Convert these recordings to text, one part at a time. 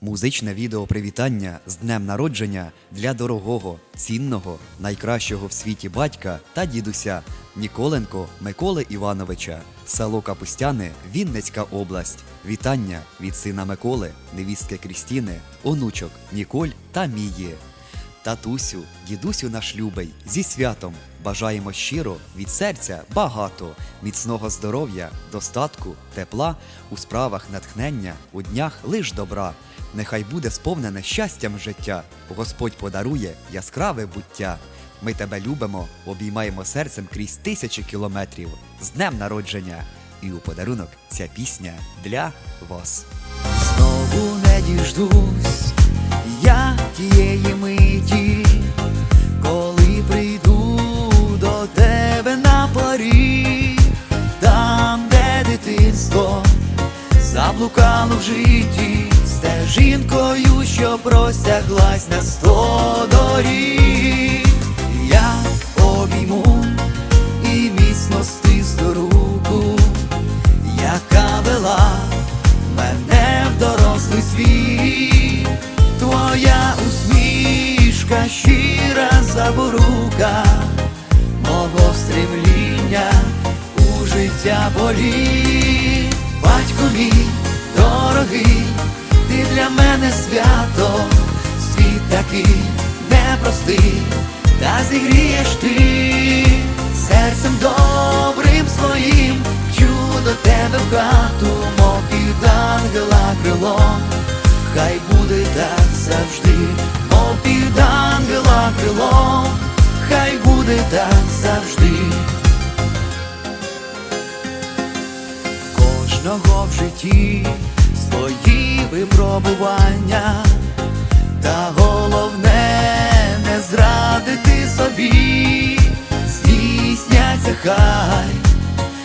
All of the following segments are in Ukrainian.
Музичне відео привітання з днем народження для дорогого, цінного, найкращого в світі батька та дідуся Ніколенко Миколи Івановича, село Капустяни, Вінницька область. Вітання від сина Миколи, невістки Крістіни, онучок Ніколь та Мії. Татусю, дідусю наш любий, зі святом бажаємо щиро від серця багато, міцного здоров'я, достатку, тепла, у справах натхнення, у днях лиш добра. Нехай буде сповнене щастям життя. Господь подарує яскраве буття. Ми тебе любимо, обіймаємо серцем крізь тисячі кілометрів. З днем народження! І у подарунок ця пісня для вас. Знову не діждусь я тієї заблукало в житті, стежинкою, що простяглась на сто доріг. Я обійму і міцно стисну руку, яка вела мене в дорослий світ, твоя усмішка, щира заборука, мого стремління у життя болі, батько мій дорогий, ти для мене свято, світ такий непростий, та зігрієш ти серцем добрим своїм, чудо тебе в хату, мов під ангела крилом, хай буде так завжди, мов під ангела крилом, хай буде так завжди. Кожного в житті свої випробування, та головне не зрадити собі, здійсняться хай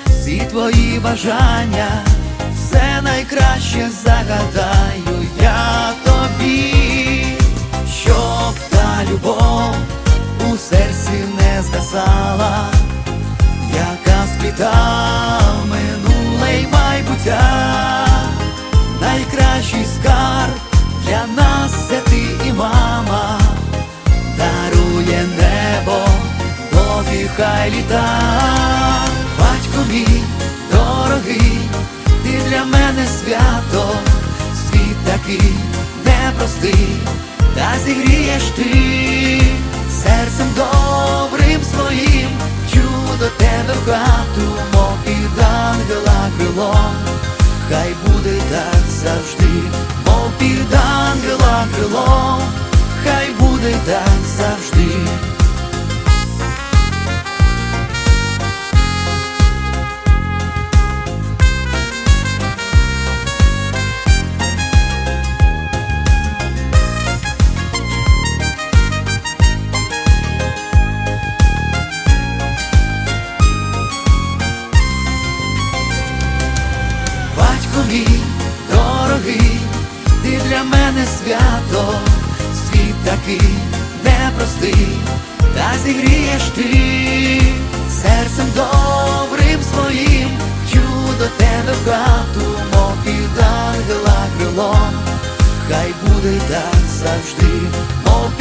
всі твої бажання, все найкраще загадаю я дарує небо, довгі хай літа, батько мій дорогий, ти для мене свято, світ такий непростий, та зігрієш ти. Серцем добрим своїм, чудо тебе в хату, мов під ангела крилом, хай буде так завжди, мов під ангела крилом, хай буде так завжди. Для свято, світ такий непростий, та зігрієш ти серцем добрим своїм, чудо тебе в хату, мов під ангела крилом, хай буде так завжди, мов